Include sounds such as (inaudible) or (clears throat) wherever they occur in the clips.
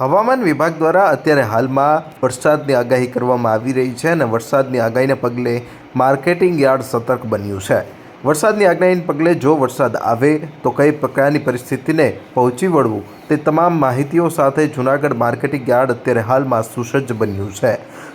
હવામાન વિભાગ દ્વારા અત્યારે હાલમાં વરસાદની આગાહી કરવામાં આવી રહી છે અને વરસાદની આગાહીને પગલે માર્કેટિંગ યાર્ડ સતર્ક બન્યું છે. વરસાદની આગાહીને પગલે જો વરસાદ આવે તો કઈ પ્રકારની પરિસ્થિતિને પહોંચી વળવું તે તમામ માહિતીઓ સાથે જૂનાગઢ માર્કેટિંગ યાર્ડ અત્યારે હાલમાં સુસજ્જ બન્યું છે.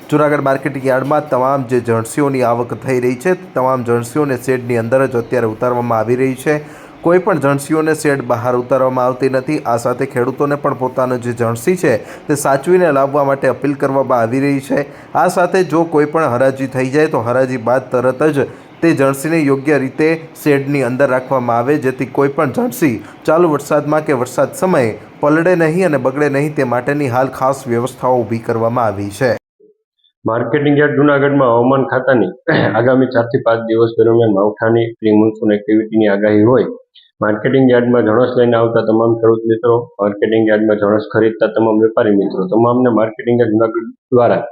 જૂનાગઢ માર્કેટિંગ યાર્ડમાં તમામ જે જણસીઓની આવક થઈ રહી છે તમામ જણસીઓને શેડની અંદર જ અત્યારે ઉતારવામાં આવી રહી છે. કોઈ પણ જણસીઓને શેડ બહાર ઉતારવામાં આવતી નથી. આ સાથે ખેડૂતોને પણ પોતાનો જે જણસી છે તે સાચવીને લાવવા માટે અપીલ કરવામાં આવી રહી છે. આ સાથે જો કોઈ પણ હરાજી થઈ જાય તો હરાજી બાદ તરત જ તે જણસીને યોગ્ય રીતે શેડની અંદર રાખવામાં આવે, જેથી કોઈ પણ જણસી ચાલુ વરસાદમાં કે વરસાદ સમયે પલળે નહીં અને બગડે નહીં તે માટેની હાલ ખાસ વ્યવસ્થાઓ ઊભી કરવામાં આવી છે. માર્કેટિંગ યાર્ડ જુનાગઢમાં હવામાન ખાતાની આગામી ચારથી પાંચ દિવસ દરમિયાન માવઠાની પ્રી મોન્સૂન એક્ટિવિટીની આગાહી હોય માર્કેટિંગ યાર્ડમાં જણસ લઈને આવતા તમામ ખેડૂત મિત્રો, માર્કેટિંગ યાર્ડમાં જણસ ખરીદતા તમામ વેપારી મિત્રો, તમામને માર્કેટિંગ યાર્ડ દ્વારા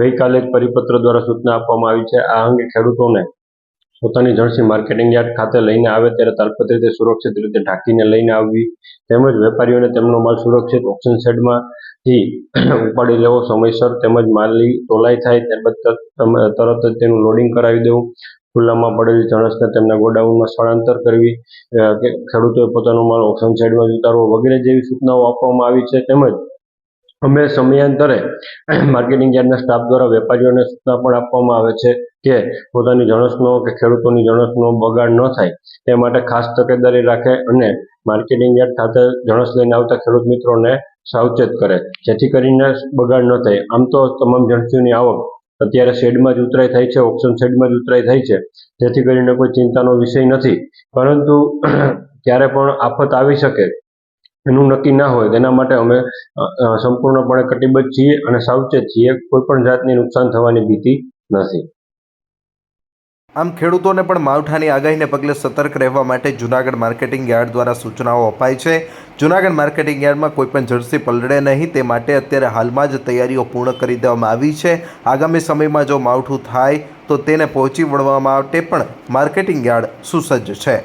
ગઈકાલે જ પરિપત્ર દ્વારા સૂચના આપવામાં આવી છે. આ અંગે ખેડૂતોને પોતાની જણસી માર્કેટિંગ યાર્ડ ખાતે લઈને આવે ત્યારે તાલપત રીતે સુરક્ષિત રીતે ઢાંકીને લઈને આવવી, તેમજ વેપારીઓને તેમનો માલ સુરક્ષિત ઓપ્શન શેડમાંથી ઉપાડી લેવો સમયસર, તેમજ માલની તોલાઈ થાય, ત્યારબાદ તરત જ તેનું લોડિંગ કરાવી દેવું. ખુલ્લામાં પડેલી જણસને તેમના ગોડાઉનમાં સ્થળાંતર કરવી કે ખેડૂતોએ પોતાનો માલ ઓપ્શન સાઇડમાં ઉતારવો વગેરે જેવી સૂચનાઓ આપવામાં આવી છે. તેમજ અમે સમયાંતરે માર્કેટિંગ યાર્ડના સ્ટાફ દ્વારા વેપારીઓને સૂચના પણ આપવામાં આવે છે કે પોતાની જણસનો કે ખેડૂતોની જણસનો બગાડ ન થાય. તે માટે ખાસ તકેદારી રાખે અને માર્કેટિંગ યાર્ડ ખાતે જણસ લઈને આવતા ખેડૂત મિત્રોને સાવચેત કરે, જેથી કરીને બગાડ ન થાય. આમ તો તમામ જણસીઓની આવક અત્યારે શેડમાં જ ઉતરાઈ થાય છે ઓપ્શન શેડમાં જ ઉતરાઈ થાય છે. જેથી કરીને કોઈ ચિંતાનો વિષય નથી. પરંતુ (clears throat) ક્યારે પણ આફત આવી શકે એનું નક્કી ના હોય, તેના માટે અમે સંપૂર્ણપણે કટિબદ્ધ છીએ અને સાવચેત છીએ, કોઈ પણ જાતની નુકસાન થવાની ભીતિ નથી. આમ ખેડૂતોને પણ માવઠાની આગાહીને પગલે સતર્ક રહેવા માટે જૂનાગઢ માર્કેટિંગ યાર્ડ દ્વારા સૂચનાઓ અપાઈ છે. જૂનાગઢ માર્કેટિંગ યાર્ડમાં કોઈ પણ જર્સી પલળે નહીં, તે માટે અત્યારે હાલમાં જ તૈયારીઓ પૂર્ણ કરી દેવામાં આવી છે. આગામી સમયમાં જો માવઠું થાય, તો તેને પહોંચી વળવા માટે પણ માર્કેટિંગ યાર્ડ સુસજ્જ છે.